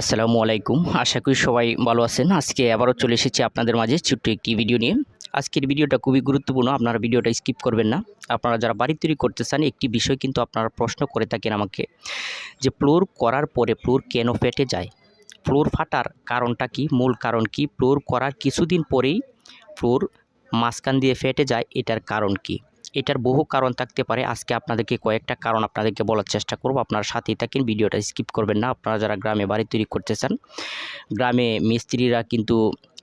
আসসালামু আলাইকুম। আশা করি সবাই ভালো আছেন। আজকে আবারও চলে এসেছি আপনাদের মাঝে ছোট্ট একটি ভিডিও নিয়ে। আজকের ভিডিওটা খুবই গুরুত্বপূর্ণ, আপনারা ভিডিওটা স্কিপ করবেন না। আপনারা যারা বাড়ি তৈরি করতে চান, একটি বিষয় কিন্তু আপনারা প্রশ্ন করে থাকেন আমাকে যে ফ্লোর করার পরে ফ্লোর কেন ফেটে যায়? ফ্লোর ফাটার কারণটা কি? মূল কারণ কি? ফ্লোর করার কিছুদিন পরেই ফ্লোর মাঝখান দিয়ে ফেটে যায়, এটার কারণ কি? এটার বহু কারণ থাকতে পারে। আজকে আপনাদেরকে কয়েকটা কারণ আপনাদেরকে বলার চেষ্টা করব। আপনারা সাথেই থাকেন, ভিডিওটা স্কিপ করবেন না। আপনারা যারা গ্রামে বাড়ি তৈরি করতেছেন গ্রামে মিস্ত্রিরা কিন্তু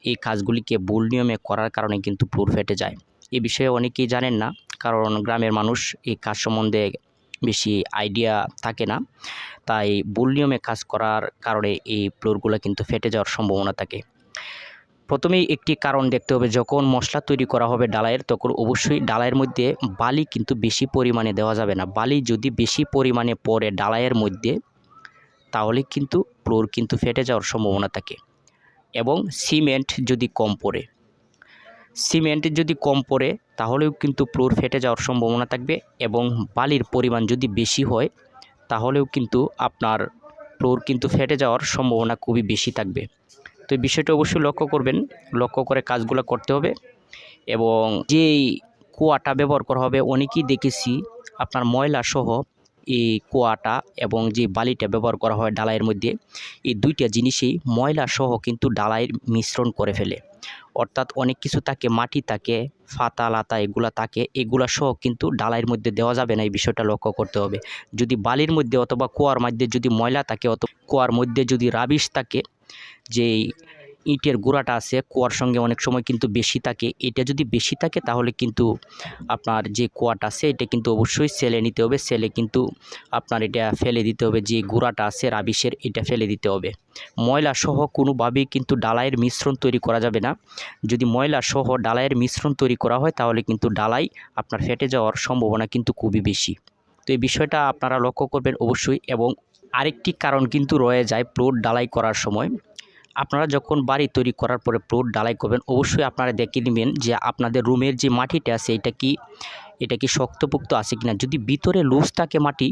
এই কাজগুলিকে ভুল নিয়মে করার কারণে কিন্তু ফ্লোর ফেটে যায়। এ বিষয়ে অনেকেই জানেন না, কারণ গ্রামের মানুষ এই কাজ সম্বন্ধে বেশি আইডিয়া থাকে না। তাই ভুল নিয়মে কাজ করার কারণে এই ফ্লোরগুলো কিন্তু ফেটে যাওয়ার সম্ভাবনা থাকে। প্রথমেই একটি কারণ দেখতে হবে, যখন মশলা তৈরি করা হবে ডালাইয়ের, তখন অবশ্যই ডালাইয়ের মধ্যে বালি কিন্তু বেশি পরিমাণে দেওয়া যাবে না। বালি যদি বেশি পরিমাণে পড়ে ডালাইয়ের মধ্যে, তাহলে কিন্তু ফ্লোর কিন্তু ফেটে যাওয়ার সম্ভাবনা থাকে এবং সিমেন্ট যদি কম পড়ে। সিমেন্ট যদি কম পড়ে, তাহলেও কিন্তু ফ্লোর ফেটে যাওয়ার সম্ভাবনা থাকবে এবং বালির পরিমাণ যদি বেশি হয়, তাহলেও কিন্তু আপনার ফ্লোর কিন্তু ফেটে যাওয়ার সম্ভাবনা খুবই বেশি থাকবে। তো বিষয়টা অবশ্যই লক্ষ্য করবেন। লক্ষ্য করে কাজগুলো করতে হবে এবং যেই কুয়াটা ব্যবহার করা হবে, অনেকেই দেখেছি আপনার ময়লা সহ এই কুয়াটা এবং যে বালিটা ব্যবহার করা হয় ডালাইয়ের মধ্যে, এই দুইটা জিনিসই ময়লা সহ কিন্তু ডালাইয়ের মিশ্রণ করে ফেলে। অর্থাৎ অনেক কিছু থাকে, মাটি থাকে, ফাতা, লাতা এগুলা থাকে, এগুলা সহ কিন্তু ডালাইয়ের মধ্যে দেওয়া যাবে না, এই বিষয়টা লক্ষ্য করতে হবে। যদি বালির মধ্যে অথবা কুয়ার মধ্যে যদি ময়লা থাকে অথবা কুয়ার মধ্যে যদি রাবিশ থাকে যেই ইটের গুঁড়াটা আছে, কুয়ার সঙ্গে অনেক সময় কিন্তু বেশি থাকে। এটা যদি বেশি থাকে, তাহলে কিন্তু আপনার যে কুয়াটা আছে, এটা কিন্তু অবশ্যই সেলে নিতে হবে। সেলে কিন্তু আপনার এটা ফেলে দিতে হবে। যে গুঁড়াটা আছে, রাবিশের, এটা ফেলে দিতে হবে। ময়লা সহ কোনোভাবেই কিন্তু ডালাইয়ের মিশ্রণ তৈরি করা যাবে না। যদি ময়লা সহ ডালাইয়ের মিশ্রণ তৈরি করা হয়, তাহলে কিন্তু ডালাই আপনার ফেটে যাওয়ার সম্ভাবনা কিন্তু খুবই বেশি। তো এই বিষয়টা আপনারা লক্ষ্য করবেন অবশ্যই এবং আরেকটি কারণ কিন্তু রয়ে যায় প্লট ডালাই করার সময়। আপনারা যখন বাড়ি তৈরি করার পরে প্লট ডালাই করবেন, অবশ্যই আপনারা দেখে নেবেন যে আপনাদের রুমের যে মাটিটা আছে, এটা কি এটা কি শক্তপোক্ত আছে কিনা। যদি ভিতরে লুজ থাকে মাটি,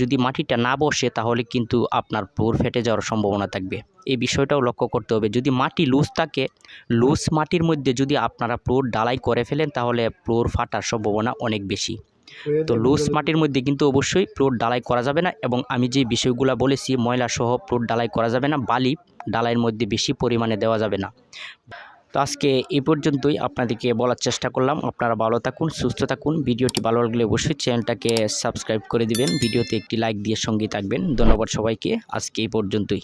যদি মাটিটা না বসে, তাহলে কিন্তু আপনার ফ্লোর ফেটে যাওয়ার সম্ভাবনা থাকবে। এই বিষয়টাও লক্ষ্য করতে হবে। যদি মাটি লুজ থাকে, লুজ মাটির মধ্যে যদি আপনারা ফ্লোর ডালাই করে ফেলেন, তাহলে ফ্লোর ফাটার সম্ভাবনা অনেক বেশি। তো লুজ মাটির মধ্যে কিন্তু অবশ্যই প্লট ডালাই করা যাবে না এবং আমি যে বিষয়গুলো বলেছি ময়লা সহ প্লট ডালাই করা যাবে না বালি ডালাইয়ের মধ্যে বেশি পরিমাণে দেওয়া যাবে না। তো আজকে এই পর্যন্তই আপনাদেরকে বলার চেষ্টা করলাম। আপনারা ভালো থাকুন সুস্থ থাকুন। ভিডিওটি ভালো লাগলে অবশ্যই চ্যানেলটাকে সাবস্ক্রাইব করে দিবেন। ভিডিওতে একটি লাইক দিয়ে সঙ্গে থাকবেন। ধন্যবাদ সবাইকে। আজকে এই পর্যন্তই।